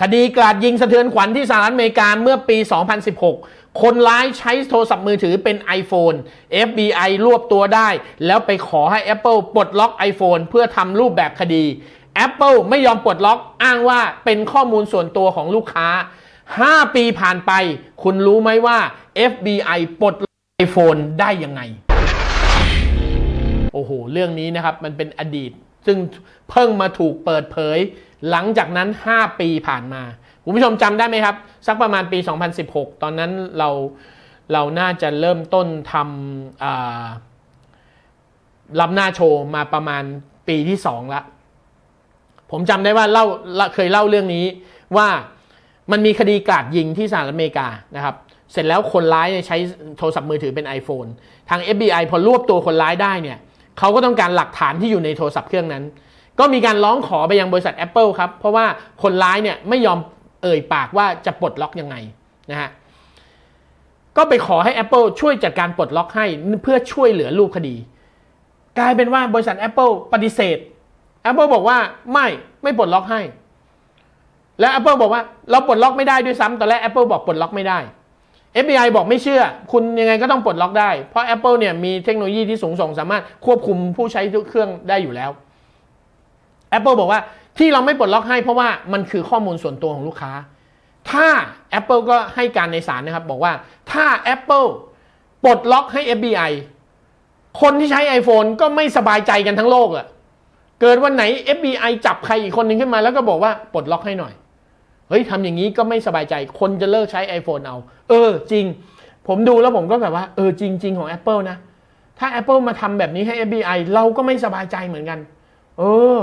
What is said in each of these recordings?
คดีกราดยิงสะเทือนขวัญที่สหรัฐอเมริกาเมื่อปี 2016 คนร้ายใช้โทรศัพท์มือถือเป็น iPhone FBI รวบตัวได้ แล้วไปขอให้ Apple ปลดล็อก iPhone เพื่อทำรูปแบบคดี Apple ไม่ยอมปลดล็อกอ้างว่าเป็นข้อมูลส่วนตัวของลูกค้า 5 ปีผ่านไป คุณรู้ไหมว่า FBI ปลดล็อก iPhone ได้ยังไง โอ้โห เรื่องนี้นะครับ มันเป็นอดีต ซึ่งเพิ่งมาถูกเปิดเผย หลังจากนั้น 5 ปีผ่านมาคุณผู้ชมจำได้ไหมครับ สักประมาณปี 2016 ตอนนั้นเราเราน่าจะเริ่มต้นทำรับหน้าโชว์มาประมาณปีที่2ละผมจำได้ว่าเล่าเคยเล่าเรื่องนี้ว่ามันมีคดีกราดยิงที่สหรัฐอเมริกานะครับ เสร็จแล้วคนร้ายเนี่ยใช้โทรศัพท์มือถือเป็น iPhone ทาง FBI พอรวบตัวคนร้ายได้เนี่ยเขาก็ต้องการหลักฐานที่อยู่ในโทรศัพท์เครื่องนั้น ก็มีการร้องขอไปยังบริษัท Apple ครับ เพราะว่าคนร้ายเนี่ยไม่ยอมเอ่ยปากว่าจะปลดล็อกยังไงนะฮะก็ไปขอให้ Apple ช่วยจัดการปลดล็อกให้เพื่อช่วยเหลือรูปคดี กลายเป็นว่าบริษัท Apple ปฏิเสธ Apple บอกว่าไม่ไม่ปลดล็อกให้ และ Apple บอกว่าเราปลดล็อกไม่ได้ด้วยซ้ำตอนแรก Apple บอกปลดล็อกไม่ได้ FBI บอกไม่เชื่อ คุณยังไงก็ต้องปลดล็อกได้ เพราะ Apple เนี่ยมีเทคโนโลยีที่สูงส่งสามารถควบคุมผู้ใช้ทุกเครื่องได้อยู่แล้ว Apple บอกว่าที่เราไม่ปลดล็อกให้เพราะว่ามันคือข้อมูลส่วนตัวของลูกค้า ถ้า Apple ก็ให้การในศาลนะครับ บอกว่าถ้า Apple ปลดล็อกให้ FBI คนที่ใช้ iPhone ก็ไม่สบายใจกันทั้งโลกอะเกิดวันไหน FBI จับใครอีกคนหนึ่งขึ้นมาแล้วก็บอกว่าปลดล็อกให้หน่อย เฮ้ยทำอย่างนี้ก็ไม่สบายใจ คนจะเลิกใช้ iPhone เอา เออ จริง ผมดูแล้วผมก็แบบว่า เออจริงจริงของ Apple นะ ถ้า Apple มาทำแบบนี้ให้ FBI เราก็ไม่สบายใจเหมือนกัน เออ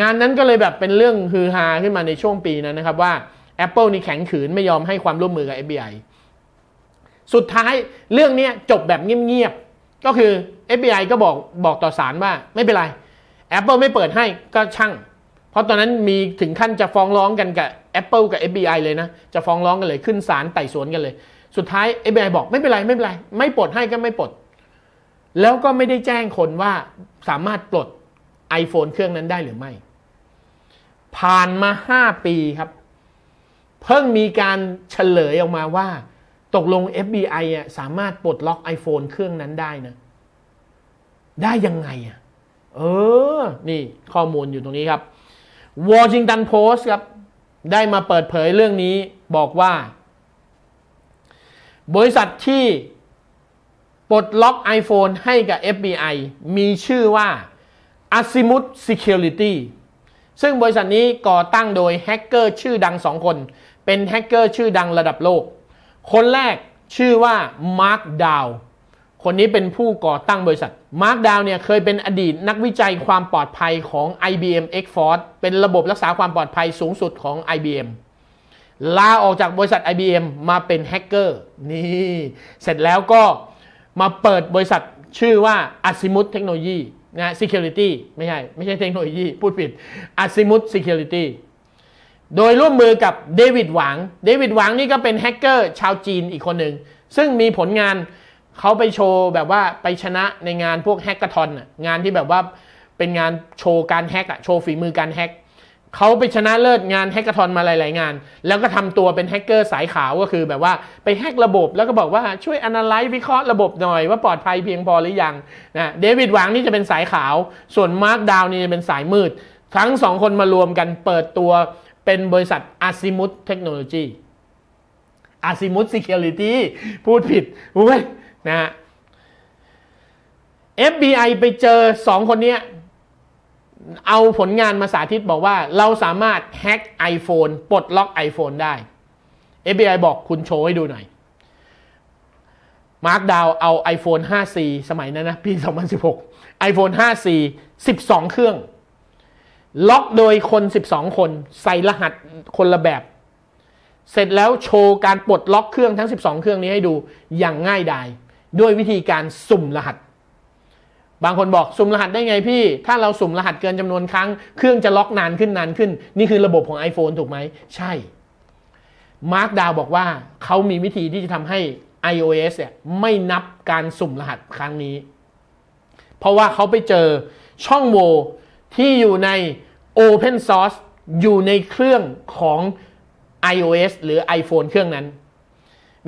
งานนั้นก็เลยแบบเป็นเรื่องฮือฮาขึ้นมาในช่วงปีนั้นนะครับว่า Apple นี่แข็งขืนไม่ยอมให้ความร่วมมือกับ FBI สุดท้ายเรื่องนี้จบแบบเงียบๆ ก็คือ FBI ก็บอกบอกต่อศาลว่าไม่เป็นไร Apple ไม่เปิดให้ก็ช่าง เพราะตอนนั้นมีถึงขั้นจะฟ้องร้องกันกับ Apple กับ FBI เลยนะ จะฟ้องร้องกันเลยขึ้นศาลไต่สวนกันเลย สุดท้าย FBI บอกไม่เป็นไรไม่เป็นไร ไม่ปลดให้ก็ไม่ปลด แล้วก็ไม่ได้แจ้งคนว่าสามารถปลด iPhone เครื่องนั้นได้หรือไม่ ผ่านมา 5 ปีครับ เพิ่งมีการเฉลยออกมาว่า ตกลง FBI อะสามารถปลดล็อก iPhone เครื่องนั้นได้นะ ได้ยังไงอะ เออ นี่ข้อมูลอยู่ตรงนี้ครับ Washington Post ครับ ได้มาเปิดเผยเรื่องนี้บอกว่า บริษัทที่ปลดล็อก iPhone ให้กับ FBI มีชื่อว่า Azimuth Security ซึ่งบริษัทนี้ก่อตั้งโดยแฮกเกอร์ชื่อดังสองคน เป็นแฮกเกอร์ชื่อดังระดับโลก คนแรกชื่อว่ามาร์คดาวคนนี้เป็นผู้ก่อตั้งบริษัทมาร์คดาวเนี่ยเคยเป็นอดีตนักวิจัยความปลอดภัยของ IBM X Force เป็นระบบรักษาความปลอดภัยสูงสุดของ IBM ลาออกจากบริษัท IBM มาเป็นแฮกเกอร์นี่เสร็จแล้วก็มาเปิดบริษัทชื่อว่า Azimuth Technology นะ Security ไม่ใช่ไม่ใช่เทคโนโลยีพูดผิด Azimuth Security โดยร่วมมือกับเดวิดหวัง เดวิดหวังนี่ก็เป็นแฮกเกอร์ชาวจีนอีกคนหนึ่ง ซึ่งมีผลงานเขาไปโชว์แบบว่าไปชนะในงานพวกแฮกเกอร์ทอนงานที่แบบว่าเป็นงานโชว์การแฮกอะโชว์ฝีมือการแฮก เขาไปชนะเลิศงานแฮกเกอร์ทอนมาหลาย ๆ งาน แล้วก็ทำตัวเป็นแฮกเกอร์สายขาวก็คือแบบว่าไปแฮกระบบแล้วก็บอกว่าช่วย analyze วิเคราะห์ระบบหน่อยว่าปลอดภัยเพียงพอหรือยังนะเดวิดหวังนี่จะเป็นสายขาว ส่วนมาร์คดาวนี่จะเป็นสายมืด ทั้งสองคนมารวมกันเปิดตัวเป็นบริษัท Azimuth Technology Azimuth Security พูดผิดอุ้ยนะฮะ FBI ไปเจอสองคนเนี้ย เอาผลงานมาสาธิตบอกว่าเราสามารถแฮ็ก iPhone ปลดล็อก iPhone ได้ FBI บอกคุณโชว์ให้ดูหน่อยมาร์คดาวเอา iPhone 5C สมัยนั้นนะปี 2016 iPhone 5C 12 เครื่อง ล็อกโดยคน 12 คน ใส่รหัสคนละแบบ เสร็จแล้วโชว์การปลดล็อกเครื่องทั้ง 12 เครื่องนี้ให้ดูอย่างง่ายดายด้วยวิธีการสุ่มรหัส บางคนบอกสุ่มรหัสได้ไงพี่ ถ้าเราสุ่มรหัสเกินจำนวนครั้ง เครื่องจะล็อกนานขึ้นนานขึ้น นี่คือระบบของ iPhone ถูกไหม ใช่ มาร์คดาวบอกว่าเขามีวิธีที่จะทำให้ iOS เนี่ยไม่นับการสุ่มรหัสครั้งนี้ เพราะว่าเขาไปเจอช่องโหว่ที่อยู่ใน Open Source อยู่ในเครื่องของ iOS หรือ iPhone เครื่องนั้น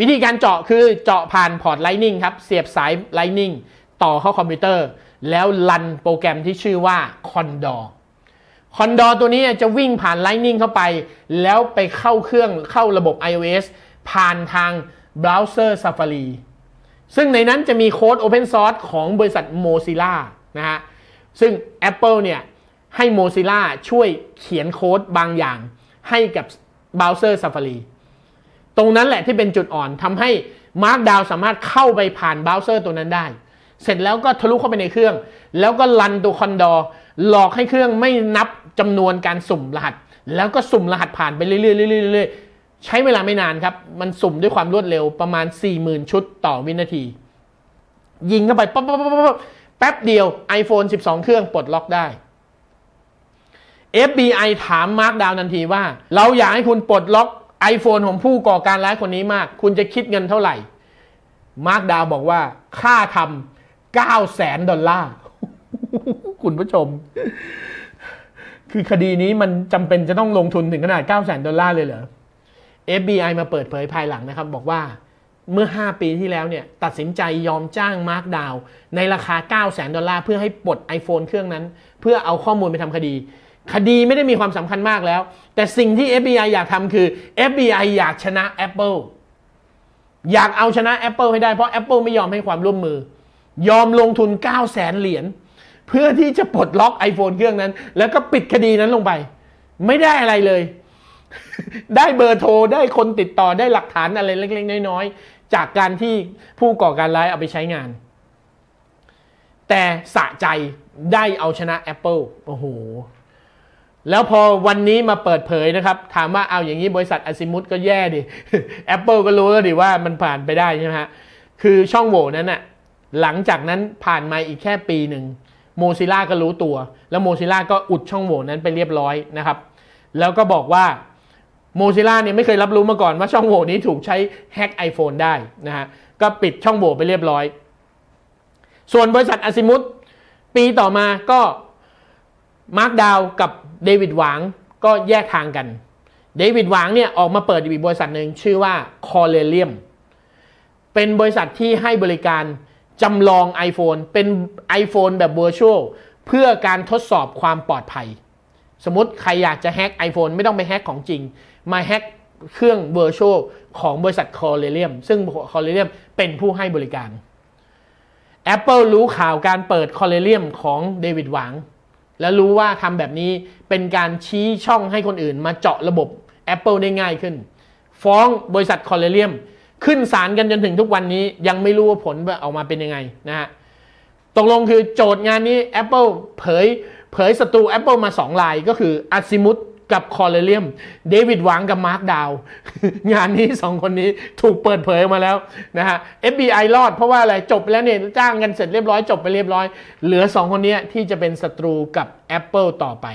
วิธีการเจาะคือเจาะผ่านพอร์ต Lightning ครับ เสียบสาย Lightning ต่อเข้าคอมพิวเตอร์ แล้วรันโปรแกรมที่ชื่อว่า Condor คอนดอตัวนี้จะวิ่งผ่าน Lightning เข้าไป แล้วไปเข้าเครื่องเข้าระบบ iOS ผ่านทางเบราว์เซอร์ Safari ซึ่งในนั้นจะมีโค้ด Open Source ของบริษัท Mozilla นะฮะ ซึ่ง Apple เนี่ยให้ Mozilla ช่วยเขียนโค้ดบางอย่างให้กับเบราว์เซอร์ Safari ตรงนั้นแหละที่เป็นจุดอ่อนทำให้ Markdown สามารถเข้าไปผ่านเบราว์เซอร์ตัวนั้นได้ เสร็จแล้วก็ทะลุเข้าไปในเครื่อง แล้วก็รันตัวคอนดอร์หลอกให้เครื่องไม่นับจำนวนการสุ่มรหัส แล้วก็สุ่มรหัสผ่านไปเรื่อยๆๆๆใช้เวลาไม่นานครับ มันสุ่มด้วยความรวดเร็วประมาณ 40,000 ชุดต่อวินาที ยิงเข้าไปปั๊บปั๊บปั๊บปั๊บแป๊บเดียว iPhone 12 เครื่องปลดล็อกได้ FBI ถามมาร์คดาวทันทีว่า เราอยากให้คุณปลดล็อก iPhone ของผู้ก่อการร้ายคนนี้มาก คุณจะคิดเงินเท่าไหร่ มาร์คดาวบอกว่า ค่าทำ 9แสนดอลลาร์ คุณผู้ชม คือคดีนี้มันจำเป็นจะต้องลงทุนถึงขนาด9แสนดอลลาร์เลยเหรอ FBI มาเปิดเผยภายหลังนะครับ บอกว่าเมื่อ 5 ปีที่แล้วเนี่ย ตัดสินใจยอมจ้างมาร์คดาวในราคา9 0 0 0 0 0 ดอลลาร์ เพื่อให้ปลด iPhone เครื่องนั้น เพื่อเอาข้อมูลไปทำคดี คดีไม่ได้มีความสำคัญมากแล้ว แต่สิ่งที่ FBI อยากทำคือ FBI อยากชนะ Apple อยากเอาชนะ Apple ให้ได้เพราะ Apple ไม่ยอมให้ความร่วมมือ ยอมลงทุน 9 0 0 0 0 0เหรียญเพื่อที่จะปลดล็อก iPhone เครื่องนั้น แล้วก็ปิดคดีนั้นลงไป ไม่ได้อะไรเลย ได้เบอร์โทร ได้คนติดต่อได้หลักฐานอะไรเล็กๆ น้อยๆ จากการที่ผู้ก่อการร้ายเอาไปใช้งาน แต่สะใจได้เอาชนะ Apple โอ้โห แล้วพอวันนี้มาเปิดเผยนะครับ ถามว่าเอาอย่างนี้บริษัทอซิมุตก็แย่ดิ Apple ก็รู้แล้วดิว่ามันผ่านไปได้ใช่ไหมฮะคือช่องโหว่นั้นน่ะ หลังจากนั้นผ่านมาอีกแค่ปีหนึ่งโมซิล่าก็รู้ตัว แล้วโมซิล่าก็อุดช่องโหว่นั้นไปเรียบร้อยนะครับ แล้วก็บอกว่าโมซิล่าเนี่ยไม่เคยรับรู้มาก่อนว่าช่องโหว่นี้ถูกใช้แฮ็ก iPhone ได้นะฮะก็ปิดช่องโหว่ไปเรียบร้อย ส่วนบริษัทอ s ซิมุตปีต่อมาก็มาร์คดาวกับเดวิดหวางก็แยกทางกันเดวิดหวางเนี่ยออกมาเปิดอีกบริษัทหนึ่งชื่อว่า c o r l e l i u m เป็นบริษัทที่ให้บริการ จำลอง iPhone เป็น iPhone แบบ Virtual เพื่อการทดสอบความปลอดภัย สมมติใครอยากจะแฮ็ก iPhone ไม่ต้องไปแฮ็กของจริง มาแฮ็กเครื่อง Virtual ของบริษัท c o r e l i u m ซึ่ง c o r e l i u m เป็นผู้ให้บริการ Apple รู้ข่าวการเปิด c o r e l i u m ของเดวิดหวางแล้วรู้ว่าทำแบบนี้เป็นการชี้ช่องให้คนอื่นมาเจาะระบบ Apple ได้ง่ายขึ้น ฟ้องบริษัทคอ r เลเ i ียม ขึ้นศาลกันจนถึงทุกวันนี้ยังไม่รู้ว่าผลออกมาเป็นยังไงนะฮะตกลงคือโจทย์งานนี้ Apple เผยเผยศัตรู Apple มา 2 ลายก็คืออัซิมุตกับคอเลเ i ียมเดวิดหวังกับมาร์คดาว งานนี้ 2 คนนี้ถูกเปิดเผยออกมาแล้วนะฮะ FBI รอดเพราะว่าอะไรจบไปแล้วเนี่ย จ้างกันเสร็จเรียบร้อยจบไปเรียบร้อย เหลือ 2 คนนี้ที่จะเป็นศัตรูกับ Apple ต่อไป